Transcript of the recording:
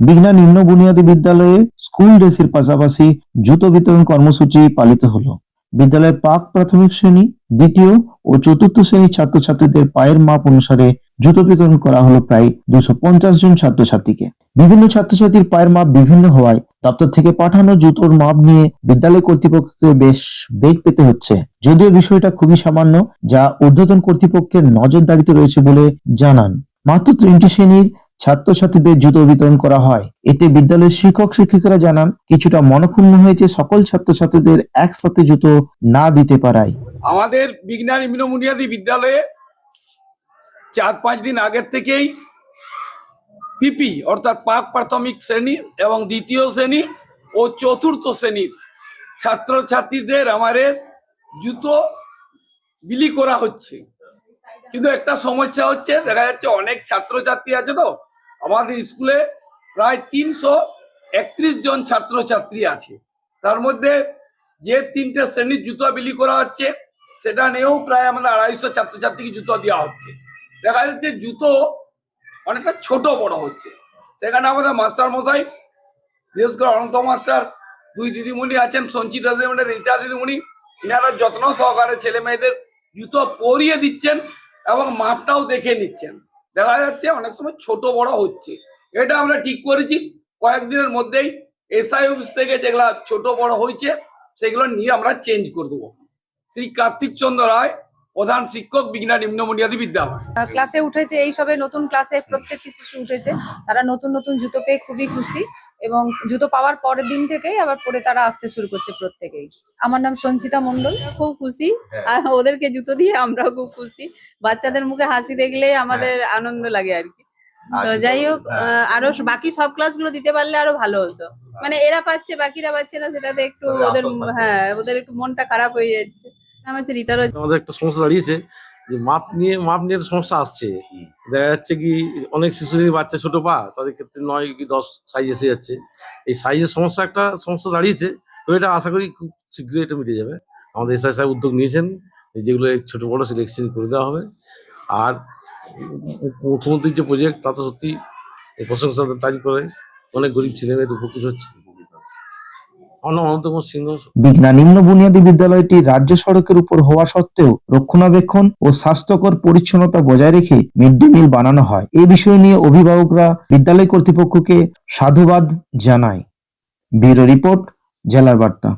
বিঘ্না নিম্ন বুনিয়াদী বিদ্যালয়ে স্কুল ড্রেসের পাশাপাশি জুতো বিতরণ কর্মসূচি পালিত হলো। বিদ্যালয়ের পাক প্রাথমিক শ্রেণি, দ্বিতীয় ও চতুর্থ শ্রেণির ছাত্রছাত্রীদের পায়ের মাপ অনুসারে জুতো বিতরণ করা হলো প্রায় দুশো পঞ্চাশ জন ছাত্রছাত্রীকে। বিভিন্ন ছাত্রছাত্রীর পায়ের মাপ বিভিন্ন হওয়ায় দপ্তর থেকে পাঠানো জুতোর মাপ নিয়ে বিদ্যালয় কর্তৃপক্ষকে বেশ বেগ পেতে হচ্ছে। যদিও বিষয়টা খুবই সামান্য, যা ঊর্ধ্বতন কর্তৃপক্ষের নজরদারিতে রয়েছে বলে জানান। মাত্র তিনটি শ্রেণির ছাত্রছাত্রীদের জুতো বিতরণ করা হয়। এতে বিদ্যালয়ের শিক্ষক শিক্ষিকারা জানান, কিছুটা মনক্ষুণ্ণ হয়েছে সকল ছাত্রছাত্রীদের একসাথে জুতো না দিতে পারায়। আমাদের বিজ্ঞান ইমিনো বুনিয়াদী বিদ্যালয়ে চার পাঁচ দিন আগের থেকেই পিপি অর্থাৎ পাক প্রাথমিক শ্রেণি এবং দ্বিতীয় শ্রেণি ও চতুর্থ শ্রেণির ছাত্রছাত্রীদের আমাদের জুতো বিলি করা হচ্ছে। কিন্তু একটা সমস্যা হচ্ছে, দেখা যাচ্ছে অনেক ছাত্রছাত্রী আছে তো আমাদের স্কুলে প্রায় তিনশো একত্রিশ জন ছাত্রছাত্রী আছে। তার মধ্যে যে তিনটে শ্রেণির জুতো বিলি করা হচ্ছে, সেটা নিয়েও প্রায় আমাদের আড়াইশো ছাত্রছাত্রীকে জুতো দেওয়া হচ্ছে। দেখা যাচ্ছে জুতো অনেকটা ছোট বড় হচ্ছে। সেখানে আমাদের মাস্টার মশাই বিশেষ করে অনন্ত মাস্টার, দুই দিদিমণি আছেন, সঞ্চিতা দিদিমণি, রীতা দিদিমণি, ইনারা যত্ন সহকারে ছেলে মেয়েদের জুতো পরিয়ে দিচ্ছেন এবং মাপটাও দেখে নিচ্ছেন। দেখা যাচ্ছে অনেক সময় ছোট বড় হচ্ছে। এটা আমরা ঠিক করেছি। কয়েকদিনের মধ্যেই এসআই অফিস থেকে যেগুলা ছোট বড় হয়েছে, সেগুলো নিয়ে আমরা চেঞ্জ করে দেবো। শ্রী কার্তিক চন্দ্র রায়, প্রধান শিক্ষক, বিজ্ঞান, নিম্ন বুনিয়াদী বিদ্যালয়। ক্লাসে উঠেছে, এই সবে নতুন ক্লাসে প্রত্যেকটি শিশু উঠেছে। তারা নতুন নতুন জুতো পেয়ে খুবই খুশি। এবং জুতো পাওয়ার পরের দিন থেকেই আবার পরে তারা আসতে শুরু করছে প্রত্যেকেই। আমার নাম সঞ্চিতা মন্ডল খুব খুশি। আর ওদেরকে জুতো দিয়ে আমরাও খুব খুশি। বাচ্চাদের মুখে হাসি দেখলে আমাদের আনন্দ লাগে আর কি। তো যাই হোক আহ, আরও বাকি সব ক্লাসগুলো দিতে পারলে আরও ভালো হতো। মানে এরা পাচ্ছে বাকিরা পাচ্ছে না সেটাতে একটু ওদের হ্যাঁ ওদের একটু মনটা খারাপ হয়ে যাচ্ছে। নাম হচ্ছে রীতার আমাদের একটা সমস্যা দাঁড়িয়েছে। যে মাপ নিয়ে মাপ নিয়ে সমস্যা আসছে। দেখা যাচ্ছে কি অনেক শিশুদের বাচ্চা ছোট পা তাদের ক্ষেত্রে নয় কি দশ সাইজ এসে যাচ্ছে। এই সাইজের সমস্যা একটা সমস্যা দাঁড়িয়েছে। তো এটা আশা করি খুব শীঘ্রই এটা মিটে যাবে। আমাদের এসআই সাহেব উদ্যোগ নিয়েছেন। যেগুলো ছোট বড় সেটা এক্সচেঞ্জ করে দেওয়া হবে। আর মুখ্যমন্ত্রীর যে প্রজেক্ট তা তো সত্যি প্রশংসা তারিখ করে অনেক গরিব ছেলে মেয়েদের উপকৃত হচ্ছে আমার নাম অনন্ত কুমার সিংহ বিঘ্না নিম্ন বুনিয়াদী বিদ্যালয়টি রাজ্য সড়কের উপর হওয়া সত্ত্বেও রক্ষণাবেক্ষণ ও স্বাস্থ্যকর পরিচ্ছন্নতা বজায় রেখে মিড ডে মিল বানানো হয়। এ বিষয় নিয়ে অভিভাবকরা বিদ্যালয় কর্তৃপক্ষকে সাধুবাদ জানায়। ব্যুরো রিপোর্ট, জেলার বার্তা।